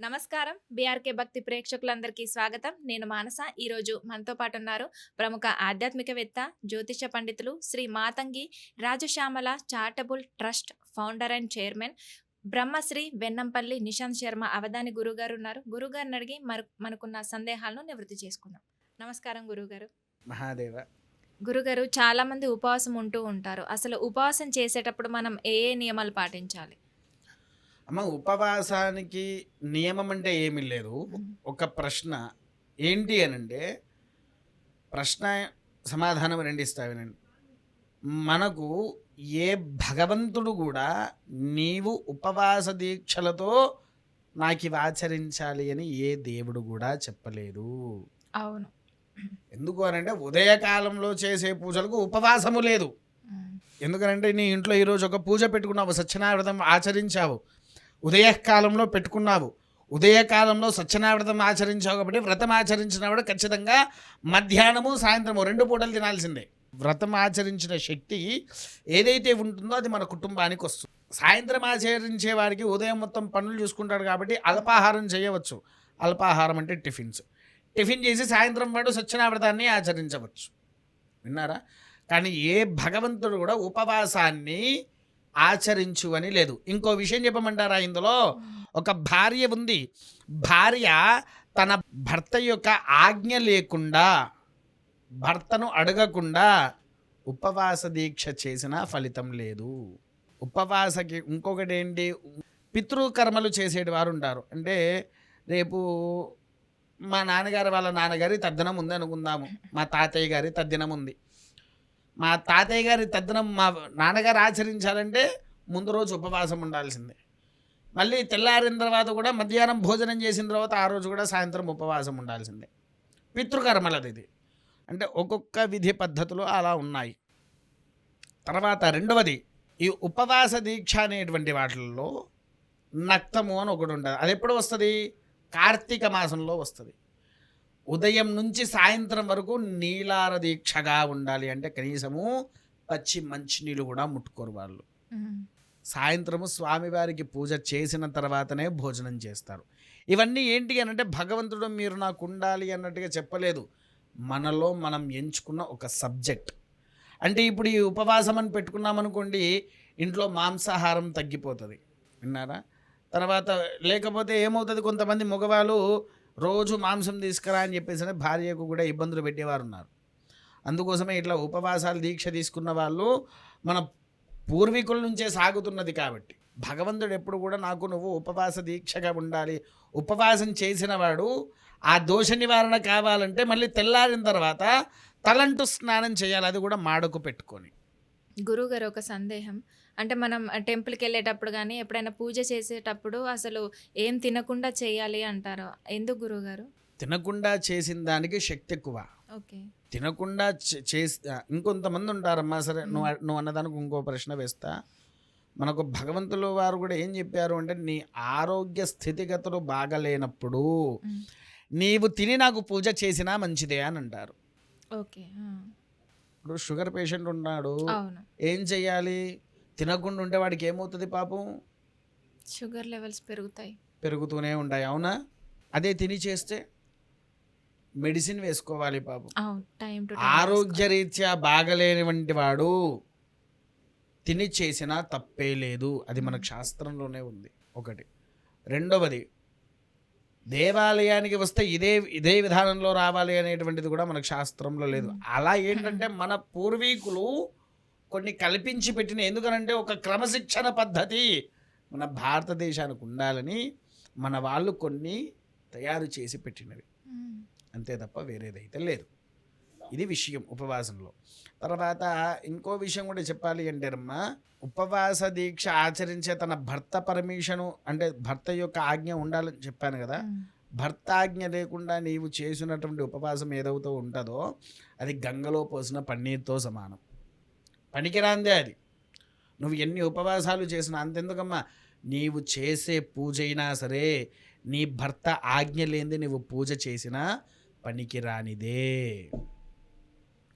నమస్కారం. బీఆర్కే భక్తి ప్రేక్షకులందరికీ స్వాగతం. నేను మానస. ఈరోజు మనతో పాటు ఉన్నారు ప్రముఖ ఆధ్యాత్మికవేత్త జ్యోతిష పండితులు Shri Matangi Rajashyamala charitable trust founder and chairman Brahmashri Vennampalli Nishant Sharma Avadhani గురుగారు ఉన్నారు. గురుగారిని అడిగి మనకున్న సందేహాలను నివృత్తి చేసుకుందాం. నమస్కారం గురుగారు. మహాదేవ. గురుగారు చాలా మంది ఉపవాసం ఉంటూ ఉంటారు. అసలు ఉపవాసం చేసేటప్పుడు మనం ఏ ఏ నియమాలు పాటించాలి? అమ్మ ఉపవాసానికి నియమం అంటే ఏమీ లేదు. ఒక ప్రశ్న ఏంటి అని అంటే ప్రశ్న సమాధానం రెండు ఇస్తా వినండి. మనకు ఏ భగవంతుడు కూడా నీవు ఉపవాస దీక్షలతో నాకు ఇవి ఆచరించాలి అని ఏ దేవుడు కూడా చెప్పలేదు. అవును. ఎందుకు అని అంటే ఉదయకాలంలో చేసే పూజలకు ఉపవాసము లేదు. ఎందుకనంటే నీ ఇంట్లో ఈరోజు ఒక పూజ పెట్టుకున్నావు సత్యనారాయణ వ్రతం ఆచరించావు. ఉదయకాలంలో పెట్టుకున్నావు. ఉదయకాలంలో స్వచ్ఛనావ్రతం ఆచరించావు కాబట్టి వ్రతం ఆచరించినప్పుడు ఖచ్చితంగా మధ్యాహ్నము సాయంత్రము రెండు పూటలు తినాల్సిందే. వ్రతం ఆచరించిన శక్తి ఏదైతే ఉంటుందో అది మన కుటుంబానికి వస్తుంది. సాయంత్రం ఆచరించే వారికి ఉదయం మొత్తం పనులు చూసుకుంటాడు కాబట్టి అల్పాహారం చేయవచ్చు. అల్పాహారం అంటే టిఫిన్స్. టిఫిన్ చేసి సాయంత్రం పాటు సత్యనావ్రతాన్ని ఆచరించవచ్చు. విన్నారా? కానీ ఏ భగవంతుడు కూడా ఉపవాసాన్ని ఆచరించు అని లేదు. ఇంకో విషయం చెప్పమంటారా ఇందులో? ఒక భార్య ఉంది. భార్య తన భర్త యొక్క ఆజ్ఞ లేకుండా భర్తను అడగకుండా ఉపవాస దీక్ష చేసిన ఫలితం లేదు. ఉపవాసకి ఇంకొకటి ఏంటి పితృకర్మలు చేసేటి వారు ఉంటారు. అంటే రేపు మా నాన్నగారు వాళ్ళ నాన్నగారి తద్దినం ఉంది అనుకుందాము. మా తాతయ్య గారి తద్దినం ఉంది. మా తాతయ్య గారి తద్దనం మా నాన్నగారు ఆచరించాలంటే ముందు రోజు ఉపవాసం ఉండాల్సిందే. మళ్ళీ తెల్లారిన తర్వాత కూడా మధ్యాహ్నం భోజనం చేసిన తర్వాత ఆ రోజు కూడా సాయంత్రం ఉపవాసం ఉండాల్సిందే. పితృకర్మలది ఇది. అంటే ఒక్కొక్క విధి పద్ధతులు అలా ఉన్నాయి. తర్వాత రెండవది ఈ ఉపవాస దీక్ష అనేటువంటి వాటిల్లో నక్తము అని ఒకటి ఉంటుంది. అది ఎప్పుడు వస్తుంది? కార్తీక మాసంలో వస్తుంది. ఉదయం నుంచి సాయంత్రం వరకు నీలార దీక్షగా ఉండాలి అంటే కనీసము పచ్చి మంచినీళ్ళు కూడా ముట్టుకోరు వాళ్ళు. సాయంత్రము స్వామివారికి పూజ చేసిన తర్వాతనే భోజనం చేస్తారు. ఇవన్నీ ఏంటి అని అంటే భగవంతుడు మీరు నాకు ఉండాలి అన్నట్టుగా చెప్పలేదు. మనలో మనం ఎంచుకున్న ఒక సబ్జెక్ట్. అంటే ఇప్పుడు ఈ ఉపవాసం అని పెట్టుకున్నాం అనుకోండి ఇంట్లో మాంసాహారం తగ్గిపోతుంది. విన్నారా? తర్వాత లేకపోతే ఏమవుతుంది? కొంతమంది మగవాళ్ళు రోజు మాంసం తీసుకురా అని చెప్పేసి భార్యకు కూడా ఇబ్బందులు పెట్టేవారు ఉన్నారు అందుకోసమే ఇట్లా ఉపవాసాలు దీక్ష తీసుకున్న వాళ్ళు మన పూర్వీకుల నుంచే సాగుతున్నది కాబట్టి. భగవంతుడు ఎప్పుడు కూడా నాకు నువ్వు ఉపవాస దీక్షగా ఉండాలి. ఉపవాసం చేసిన వాడు ఆ దోష నివారణ కావాలంటే మళ్ళీ తెల్లారిన తర్వాత తలంటు స్నానం చేయాలి. అది కూడా మాడకు పెట్టుకొని. గురువుగారు ఒక సందేహం. అంటే మనం టెంపుల్కి వెళ్ళేటప్పుడు కానీ ఎప్పుడైనా పూజ చేసేటప్పుడు అసలు ఏం తినకుండా చేయాలి అంటారు? ఎందుకు గురుగారు తినకుండా చేసిన దానికి శక్తి ఎక్కువ. ఓకే. తినకుండా చే- చేసి ఇంకొంతమంది ఉంటారమ్మా సరే నువ్వు. నువ్వు అన్నదానికి ఇంకో ప్రశ్న వేస్తా. మనకు భగవంతులు వారు కూడా ఏం చెప్పారు అంటే నీ ఆరోగ్య స్థితిగతులు బాగలేనప్పుడు. నీవు తిని నాకు పూజ చేసినా మంచిదే అని అంటారు. ఓకే. ఇప్పుడు షుగర్ పేషెంట్ ఉన్నాడు. ఏం చెయ్యాలి? తినకుండా ఉంటే వాడికి ఏమవుతుంది పాపం? షుగర్ లెవెల్స్ పెరుగుతాయి. పెరుగుతూనే ఉంటాయి అవునా? అదే తిని చేస్తే మెడిసిన్ వేసుకోవాలి పాపం. ఆరోగ్యరీత్యా బాగలేనివంటి వాడు తిని చేసినా తప్పే లేదు. అది మనకు శాస్త్రంలోనే ఉంది. ఒకటి. రెండవది దేవాలయానికి వస్తే ఇదే ఇదే విధానంలో రావాలి అనేటువంటిది కూడా మనకు శాస్త్రంలో లేదు. అలా ఏంటంటే మన పూర్వీకులు కొన్ని కల్పించి పెట్టిన ఎందుకనంటే ఒక క్రమశిక్షణ పద్ధతి మన భారతదేశానికి ఉండాలని మన వాళ్ళు కొన్ని తయారు చేసి పెట్టినవి. అంతే తప్ప వేరేదైతే లేదు. ఇది విషయం ఉపవాసంలో. తర్వాత ఇంకో విషయం కూడా చెప్పాలి అంటే అమ్మ ఉపవాస దీక్ష ఆచరించే తన భర్త పర్మిషను అంటే భర్త యొక్క ఆజ్ఞ ఉండాలని చెప్పాను కదా. భర్త ఆజ్ఞ లేకుండా నీవు చేసినటువంటి ఉపవాసం ఏదవుతూ ఉంటుందో అది గంగలో పోసిన పన్నీర్తో సమానం. పనికిరాందే అది. నువ్వు ఎన్ని ఉపవాసాలు చేసినా అంతెందుకమ్మా? నీవు చేసే పూజ అయినా సరే నీ భర్త ఆజ్ఞ లేనిది నువ్వు పూజ చేసినా పనికిరానిదే.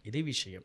ఇది విషయం.